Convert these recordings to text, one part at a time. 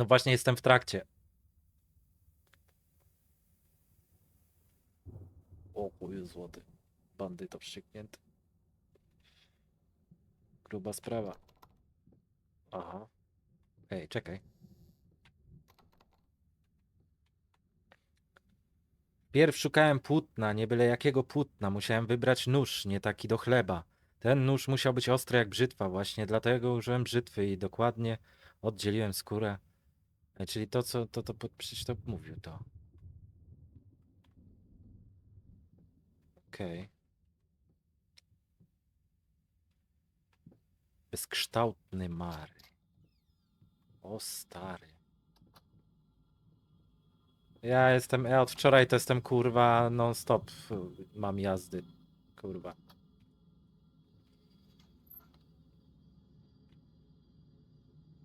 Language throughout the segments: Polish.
No właśnie jestem w trakcie. O chuj złoty. Bandyto wścieknięty. Gruba sprawa. Aha. Ej, czekaj. Pierw szukałem płótna, nie byle jakiego płótna. Musiałem wybrać nóż, nie taki do chleba. Ten nóż musiał być ostry jak brzytwa, właśnie dlatego użyłem brzytwy i dokładnie oddzieliłem skórę. E, Czyli to, co to, to po- przecież to mówił to. Okej. Bezkształtny Mary. O stary. Ja jestem, ja od wczoraj to jestem kurwa non stop y, mam jazdy. Kurwa.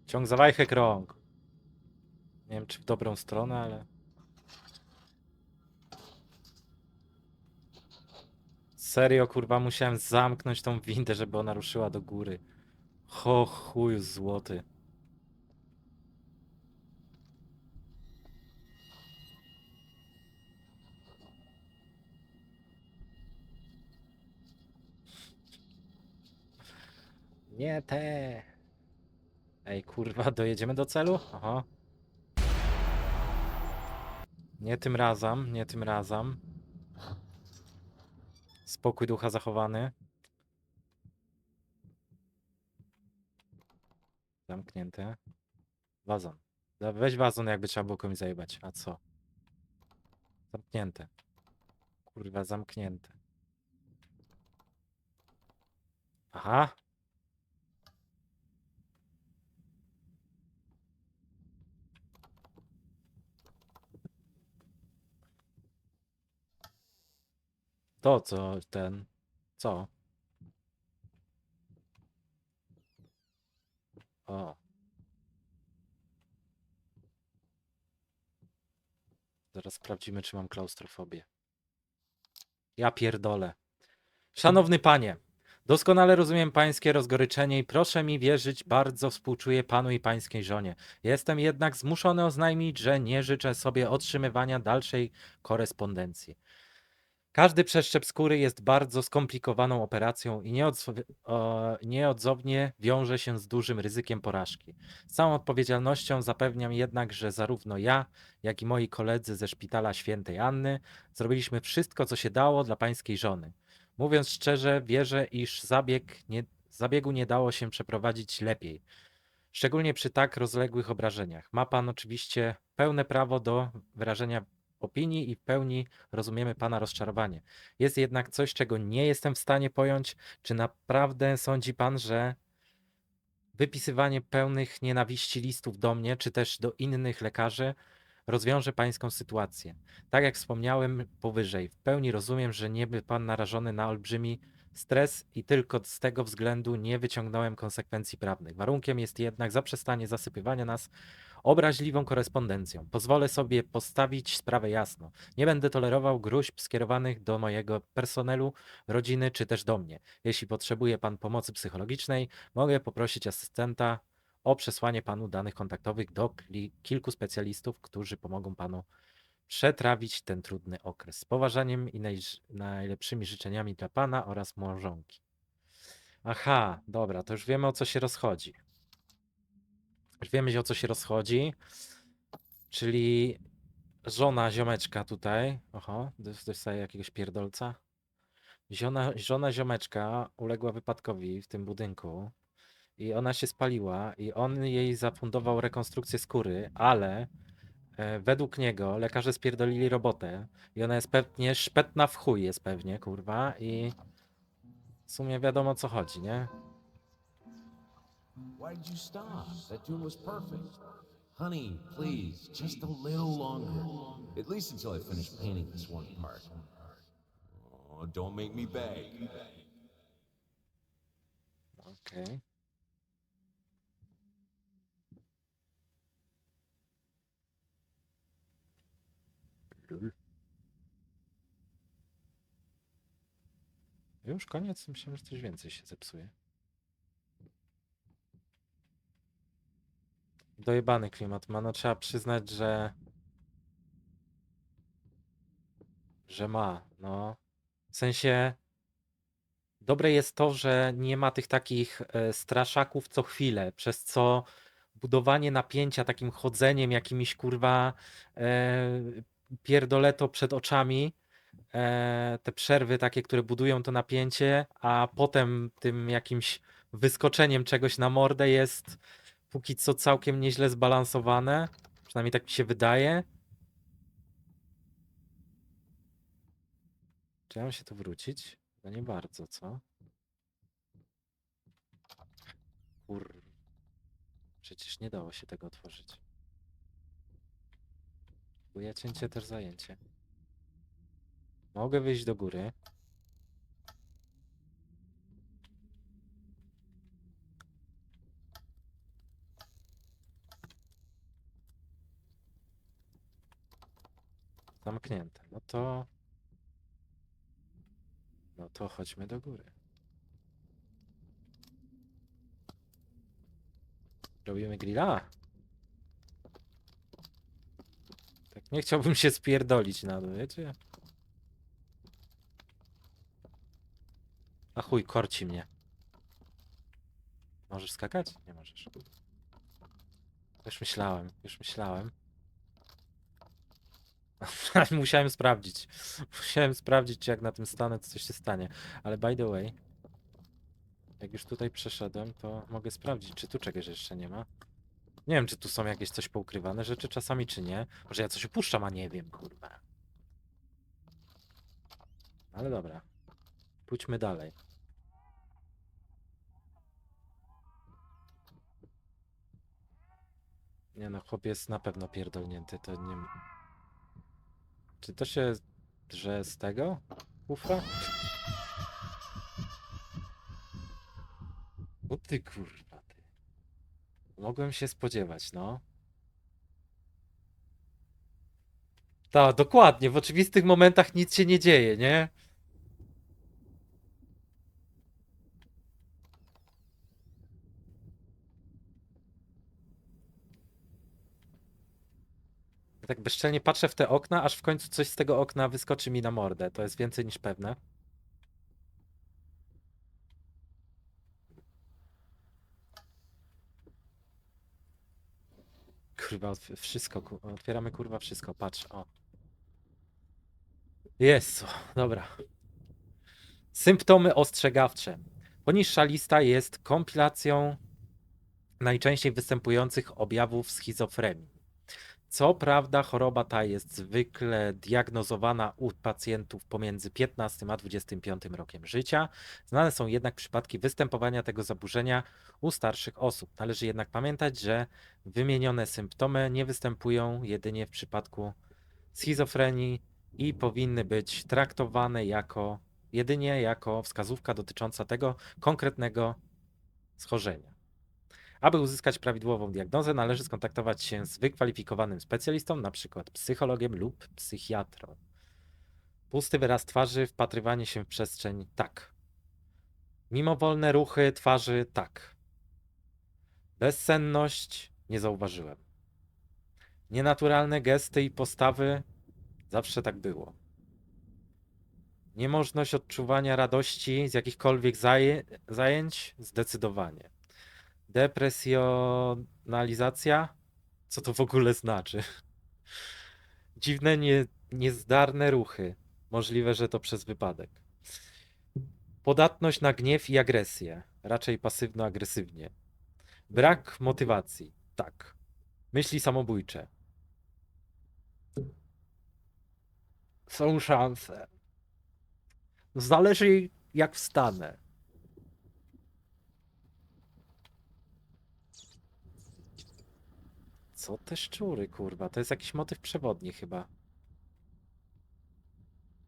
Ciąg za wajchę krąg. Nie wiem czy w dobrą stronę, ale... Serio kurwa musiałem zamknąć tą windę, żeby ona ruszyła do góry. Ho chuju złoty. Nie te. Ej, kurwa, dojedziemy do celu? Aha. Nie tym razem, nie tym razem. Spokój ducha zachowany. Zamknięte. Wazon. Da- Weź wazon, jakby trzeba było komuś zajebać. A co? Zamknięte. Kurwa, zamknięte. Aha. To co ten. Co? O. Zaraz sprawdzimy, czy mam klaustrofobię. Ja pierdolę. Szanowny panie, doskonale rozumiem pańskie rozgoryczenie i proszę mi wierzyć, bardzo współczuję panu i pańskiej żonie. Jestem jednak zmuszony oznajmić, że nie życzę sobie otrzymywania dalszej korespondencji. Każdy przeszczep skóry jest bardzo skomplikowaną operacją i nieodzownie wiąże się z dużym ryzykiem porażki. Z całą odpowiedzialnością zapewniam jednak, że zarówno ja, jak i moi koledzy ze szpitala świętej Anny zrobiliśmy wszystko, co się dało dla pańskiej żony. Mówiąc szczerze, wierzę, iż zabieg nie, zabiegu nie dało się przeprowadzić lepiej. Szczególnie przy tak rozległych obrażeniach. Ma pan oczywiście pełne prawo do wyrażenia opinii i w pełni rozumiemy pana rozczarowanie. Jest jednak coś, czego nie jestem w stanie pojąć. Czy naprawdę sądzi pan, że wypisywanie pełnych nienawiści listów do mnie, czy też do innych lekarzy, rozwiąże pańską sytuację? Tak jak wspomniałem powyżej, w pełni rozumiem, że nie był pan narażony na olbrzymi stres i tylko z tego względu nie wyciągnąłem konsekwencji prawnych. Warunkiem jest jednak zaprzestanie zasypywania nas obraźliwą korespondencją. Pozwolę sobie postawić sprawę jasno. Nie będę tolerował gruźb skierowanych do mojego personelu, rodziny czy też do mnie. Jeśli potrzebuje pan pomocy psychologicznej, mogę poprosić asystenta o przesłanie panu danych kontaktowych do kilku specjalistów, którzy pomogą panu przetrawić ten trudny okres. Z poważaniem i najlepszymi życzeniami dla pana oraz małżonki. Aha, dobra, to już wiemy o co się rozchodzi. Już wiemy o co się rozchodzi. Czyli żona ziomeczka tutaj. Oho, dos- dostaje jakiegoś pierdolca. Żona, żona ziomeczka uległa wypadkowi w tym budynku i ona się spaliła i on jej zafundował rekonstrukcję skóry, ale e, według niego lekarze spierdolili robotę i ona jest pewnie szpetna w chuj jest pewnie, kurwa i w sumie wiadomo o co chodzi, nie? Why'd you stop? That tune was perfect. Honey, please, just a little longer. At least until I finish painting this one part. Oh, don't make me beg. Okej. Lul. Już koniec? Myślałem, że coś więcej się zepsuje. Dojebany klimat ma. No trzeba przyznać, że że ma, no. W sensie dobre jest to, że nie ma tych takich e, straszaków co chwilę, przez co budowanie napięcia takim chodzeniem, jakimiś kurwa e, pierdoleto przed oczami, e, te przerwy takie, które budują to napięcie, a potem tym jakimś wyskoczeniem czegoś na mordę jest póki co całkiem nieźle zbalansowane. Przynajmniej tak mi się wydaje. Czy ja mam się tu wrócić? No nie bardzo, co? Kur... Przecież nie dało się tego otworzyć. Chuja cięcie też zajęcie. Mogę wyjść do góry. Zamknięte. No to... No to chodźmy do góry. Robimy grilla? Tak nie chciałbym się spierdolić na dół, wiecie? A chuj, korci mnie. Możesz skakać? Nie możesz. Już myślałem, już myślałem. Musiałem sprawdzić. Musiałem sprawdzić, jak na tym stanę, coś się stanie. Ale by the way, jak już tutaj przeszedłem, to mogę sprawdzić, czy tu czegoś jeszcze nie ma. Nie wiem, czy tu są jakieś coś poukrywane rzeczy czasami, czy nie. Może ja coś upuszczam, a nie wiem, kurwa. Ale dobra. Pójdźmy dalej. Nie no, chłop jest na pewno pierdolnięty, to nie... Czy to się drze z tego? Ufa? O ty kurwa ty. Mogłem się spodziewać, no. Tak, dokładnie. W oczywistych momentach nic się nie dzieje, nie? Tak bezczelnie patrzę w te okna, aż w końcu coś z tego okna wyskoczy mi na mordę. To jest więcej niż pewne. Kurwa, wszystko, otwieramy kurwa wszystko, patrz, o. Jest, dobra. Symptomy ostrzegawcze. Poniższa lista jest kompilacją najczęściej występujących objawów schizofrenii. Co prawda, choroba ta jest zwykle diagnozowana u pacjentów pomiędzy 15 a 25 rokiem życia. Znane są jednak przypadki występowania tego zaburzenia u starszych osób. Należy jednak pamiętać, że wymienione symptomy nie występują jedynie w przypadku schizofrenii i powinny być traktowane jako jedynie jako wskazówka dotycząca tego konkretnego schorzenia. Aby uzyskać prawidłową diagnozę, należy skontaktować się z wykwalifikowanym specjalistą, np. psychologiem lub psychiatrą. Pusty wyraz twarzy, wpatrywanie się w przestrzeń tak. Mimowolne ruchy twarzy tak. Bezsenność nie zauważyłem. Nienaturalne gesty i postawy zawsze tak było. Niemożność odczuwania radości z jakichkolwiek zaję- zajęć zdecydowanie. Depresjonalizacja? Co to w ogóle znaczy? Dziwne, nie, niezdarne ruchy. Możliwe, że to przez wypadek. Podatność na gniew i agresję. Raczej pasywno-agresywnie. Brak motywacji. Tak. Myśli samobójcze. Są szanse. Zależy jak wstanę. Co te szczury, kurwa? To jest jakiś motyw przewodni chyba.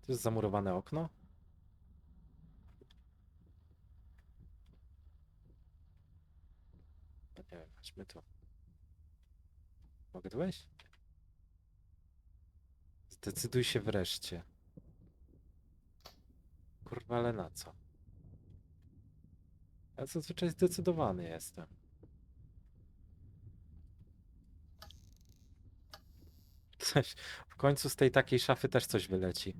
To jest zamurowane okno? No nie wiem, chodźmy tu. Mogę tu wejść? Zdecyduj się wreszcie. Kurwa, ale na co? Ja zazwyczaj zdecydowany jestem. Coś, w końcu z tej takiej szafy też coś wyleci.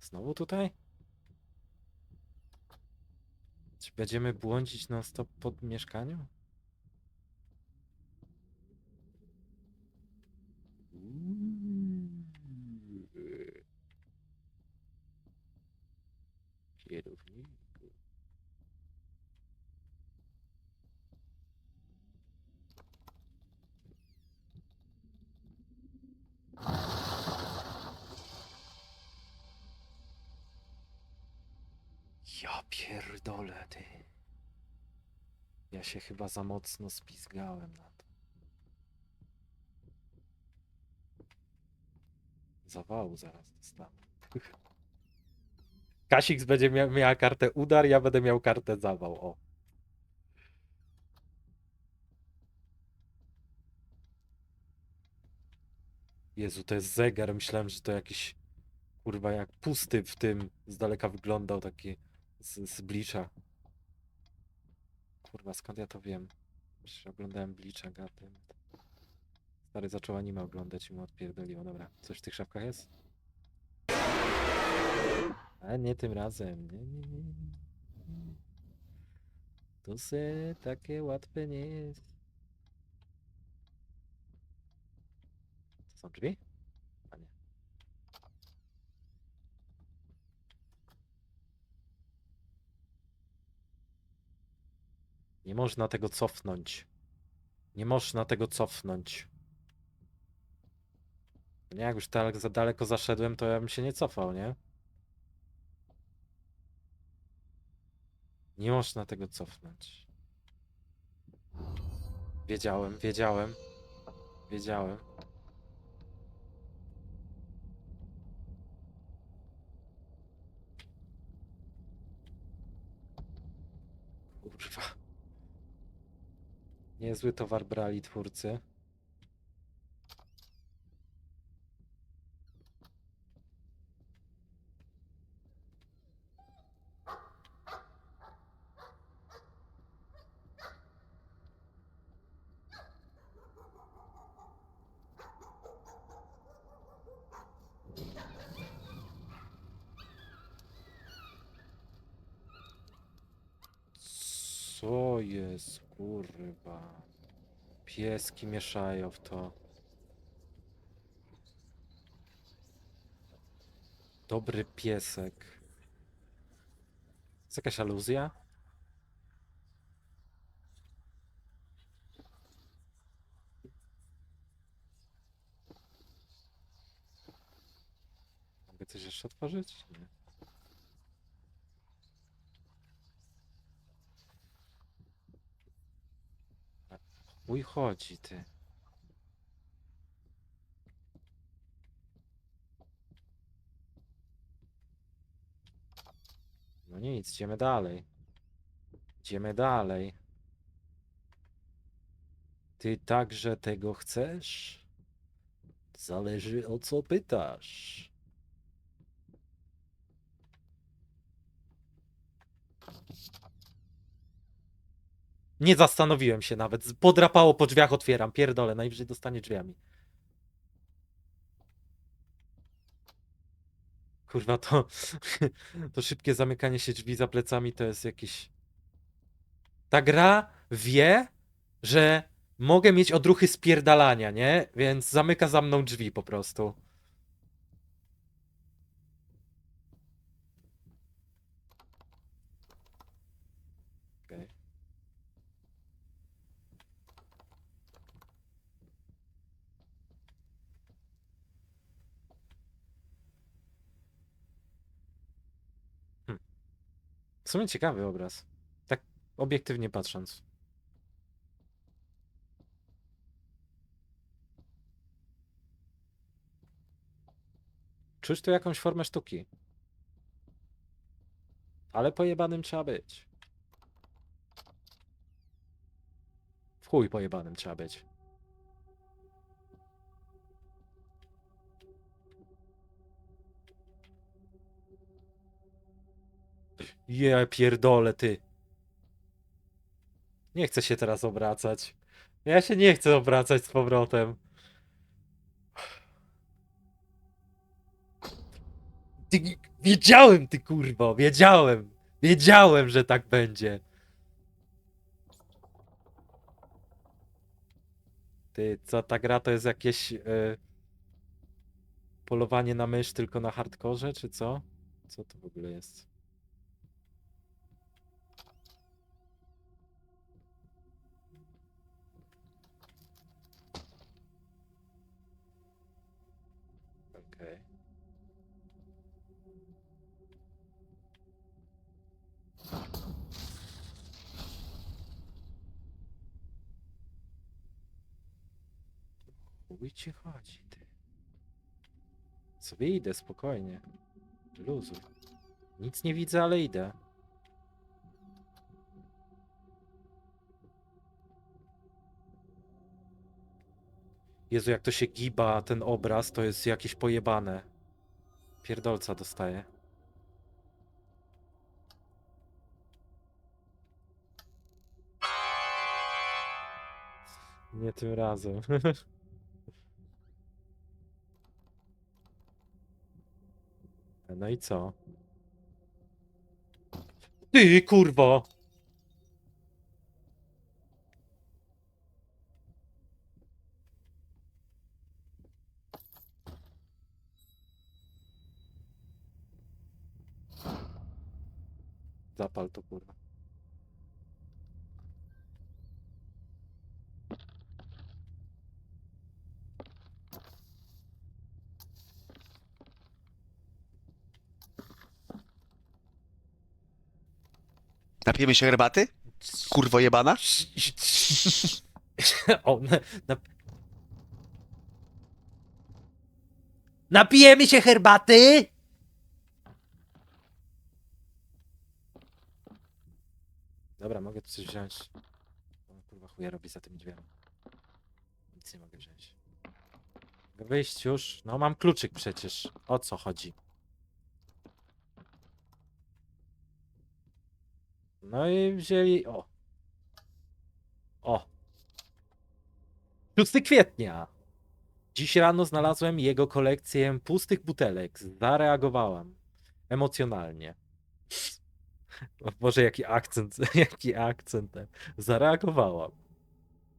Znowu tutaj? Czy będziemy błądzić non stop po mieszkaniu? Kierowniku. Ja pierdolę, ty. Ja się chyba za mocno spizgałem na to. Zawału zaraz dostanę. Kasik będzie mia miała kartę udar, ja będę miał kartę zawał. O. Jezu, to jest zegar. Myślałem, że to jakiś kurwa jak pusty w tym z daleka wyglądał taki z, z Bleacha. Kurwa, skąd ja to wiem? Przecież oglądałem Bleacha, gadem. Stary zaczął anime oglądać i mu odpierdoliło. Dobra, coś w tych szafkach jest? Ale nie tym razem. Nie, nie. nie. To se takie łatwe nie jest. To są drzwi? Nie można tego cofnąć. Nie można tego cofnąć. Nie, jak już tak za daleko zaszedłem, to ja bym się nie cofał, nie? Nie można tego cofnąć. Wiedziałem, wiedziałem. Wiedziałem. Kurwa. Niezły towar brali twórcy. Co jest, kurwa? Pieski mieszają w to. Dobry piesek. Jest jakaś aluzja? Mogę coś jeszcze otworzyć? Nie. Mój chodzi, ty. No nic, idziemy dalej. Idziemy dalej. Ty także tego chcesz? Zależy o co pytasz. Nie zastanowiłem się nawet. Podrapało po drzwiach, otwieram. Pierdolę, najwyżej dostanie drzwiami. Kurwa, to, to szybkie zamykanie się drzwi za plecami to jest jakiś... Ta gra wie, że mogę mieć odruchy spierdalania, nie? Więc zamyka za mną drzwi po prostu. Okej. W sumie ciekawy obraz. Tak obiektywnie patrząc. Czuć tu jakąś formę sztuki. Ale pojebanym trzeba być. W chuj pojebanym trzeba być. Je pierdolę ty. Nie chcę się teraz obracać. Ja się nie chcę obracać z powrotem. Ty, wiedziałem, ty kurwo, wiedziałem. Wiedziałem, że tak będzie. Ty, co ta gra to jest jakieś e, polowanie na mysz tylko na hardkorze, czy co? Co to w ogóle jest? Chuj ci chodzi, ty. Sobie idę spokojnie. Luzuj. Nic nie widzę, ale idę. Jezu, jak to się giba, ten obraz, to jest jakieś pojebane. Pierdolca dostaję. Nie tym razem. No i co? Ty kurwo! Zapal to kurwa. Napijemy się herbaty? Kurwo jebana? O, na, na... Napijemy się herbaty! Dobra, mogę tu coś wziąć. Kurwa chuja robi za tymi drzwiami. Nic nie mogę wziąć. Mogę wyjść już? No mam kluczyk przecież. O co chodzi? No i wzięli... O! O! 6 kwietnia! Dziś rano znalazłem jego kolekcję pustych butelek. Zareagowałam. Emocjonalnie. O Boże, jaki akcent, jaki akcent. Zareagowałam.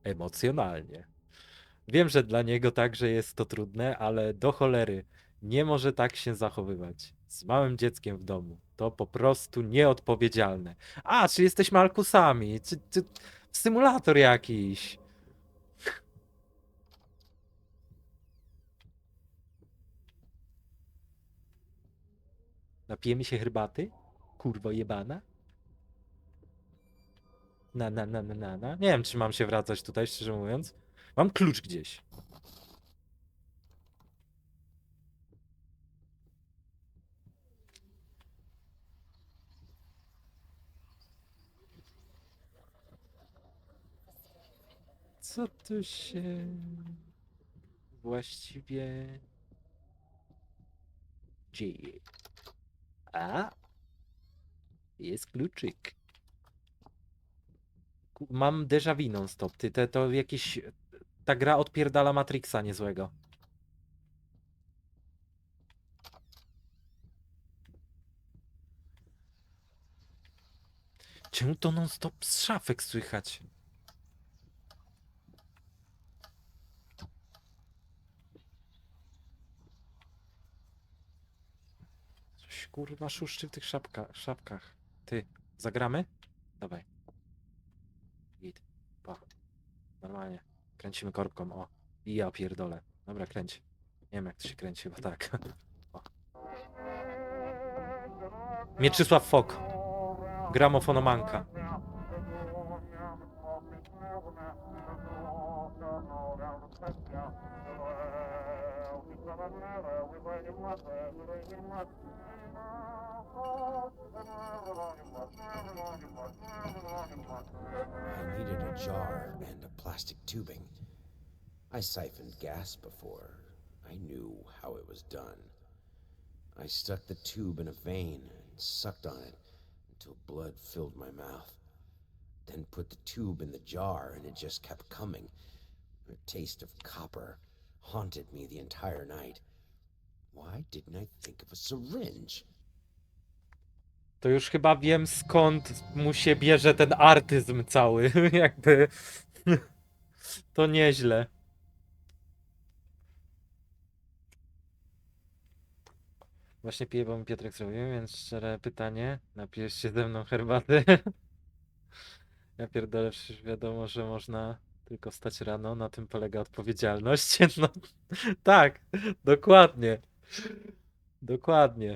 Emocjonalnie. Wiem, że dla niego także jest to trudne, ale do cholery nie może tak się zachowywać. Z małym dzieckiem w domu. To po prostu nieodpowiedzialne. A, czy jesteśmy alkusami? Czy, czy symulator jakiś? Napijemy się herbaty? Kurwo jebana? Na, na, na, na, na, na. Nie wiem, czy mam się wracać tutaj, szczerze mówiąc. Mam klucz gdzieś. Co tu się właściwie dzieje? A? Jest kluczyk. Mam déjà vu non stop. Ty, te, to jakiś... Ta gra odpierdala Matrixa niezłego. Czemu to non stop z szafek słychać? Kurwa szuszczy w tych szapka, szapkach. Ty, zagramy? Dawaj. Git. Pa. Normalnie. Kręcimy korbką, o. I ja pierdolę. Dobra, kręć. Nie wiem jak to się kręci, chyba tak. O. Mieczysław Fok. Gramofonomanka. I needed a jar and a plastic tubing. I siphoned gas before. I knew how it was done. I stuck the tube in a vein and sucked on it until blood filled my mouth. then put the tube in the jar, and it just kept coming. The taste of copper haunted me the entire night. Why didn't I think of a syringe? To już chyba wiem skąd mu się bierze ten artyzm cały. Jakby. To nieźle. Właśnie piję, bo mi Piotrek zrobił, więc szczere pytanie. Napijesz się ze mną herbaty? Ja pierdolę, przecież wiadomo, że można tylko wstać rano, na tym polega odpowiedzialność. No, tak, dokładnie. Dokładnie.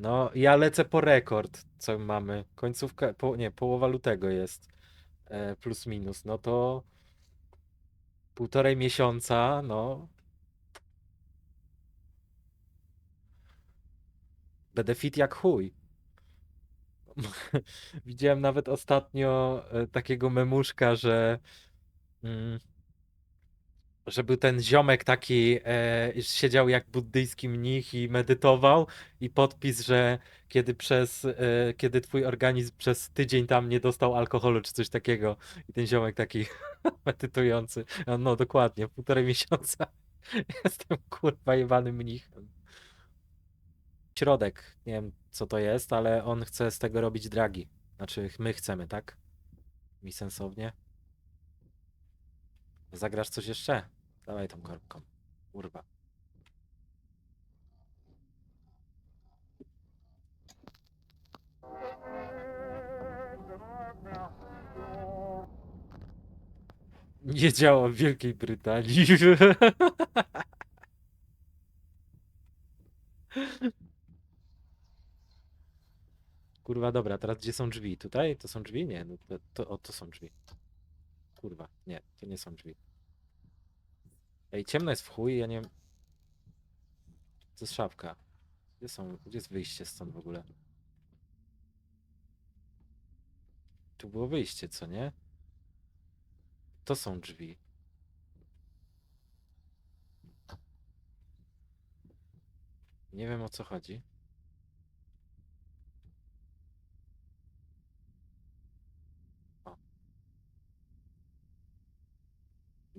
No, ja lecę po rekord, co mamy. Końcówka, po, nie, połowa lutego jest. E, plus minus. No to półtorej miesiąca, no. Będę fit jak chuj. Widziałem nawet ostatnio e, takiego memuszka, że mm, że był ten ziomek taki, e, siedział jak buddyjski mnich i medytował i podpis, że kiedy przez, e, kiedy twój organizm przez tydzień tam nie dostał alkoholu czy coś takiego i ten ziomek taki medytujący, no dokładnie, półtorej miesiąca jestem kurwa jebanym mnichem. Środek, nie wiem co to jest, ale on chce z tego robić dragi. Znaczy my chcemy, tak? Mi sensownie. Zagrasz coś jeszcze? Dawaj tą korbką. Kurwa. Nie działa w Wielkiej Brytanii. Kurwa, dobra, teraz gdzie są drzwi? Tutaj? To są drzwi? Nie, no to, to, o, to są drzwi. Kurwa, nie, to nie są drzwi. Ej, ciemno jest w chuj, ja nie. To jest szafka. Gdzie są, gdzie jest wyjście stąd w ogóle? Tu było wyjście, co nie? To są drzwi. Nie wiem o co chodzi.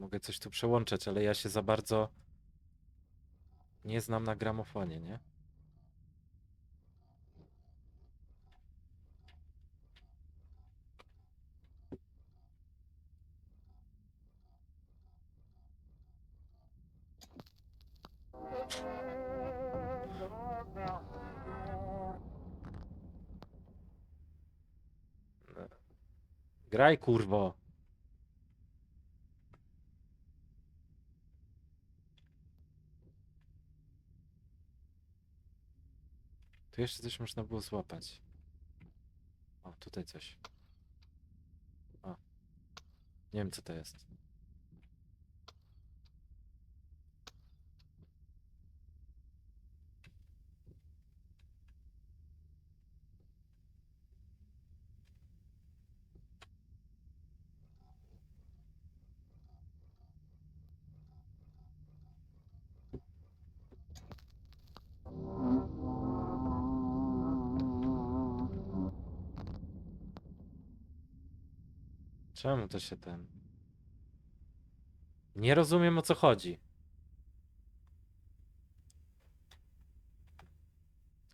Mogę coś tu przełączać, ale ja się za bardzo nie znam na gramofonie, nie? Graj, kurwo. Jeszcze coś można było złapać. O, tutaj coś. O. Nie wiem, co to jest. Czemu to się ten. Nie rozumiem o co chodzi.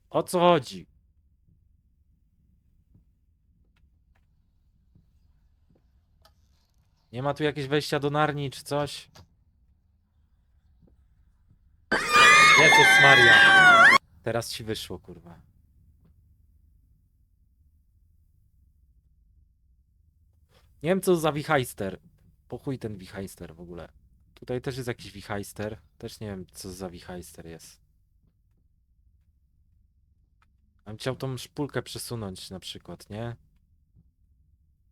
O co chodzi? Nie ma tu jakieś wejścia do Narni czy coś? Jezus Maria. Teraz ci wyszło, kurwa. Nie wiem co za wichajster. Po chuj ten wichajster w ogóle. Tutaj też jest jakiś wichajster. Też nie wiem co za wichajster jest. Bym chciał tą szpulkę przesunąć na przykład, nie?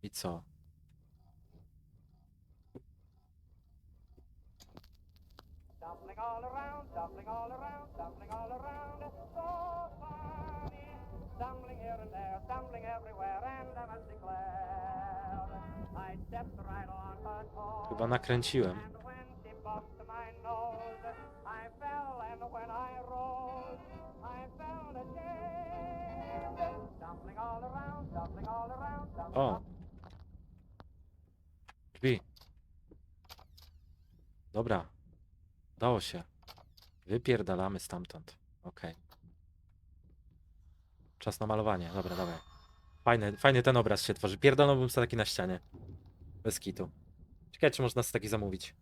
I co? Stumbling all around, stumbling all around, stumbling all around. So funny. Stumbling here and there, stumbling everywhere, and I must declare, Chyba nakręciłem. O! Drzwi. Dobra. Dało się. Wypierdalamy stamtąd. Okej. Czas na malowanie. Dobra, dawaj. Fajny, fajny ten obraz się tworzy. Pierdolnąłbym sobie taki na ścianie. Bez kitu. Ciekawe, czy można sobie taki zamówić.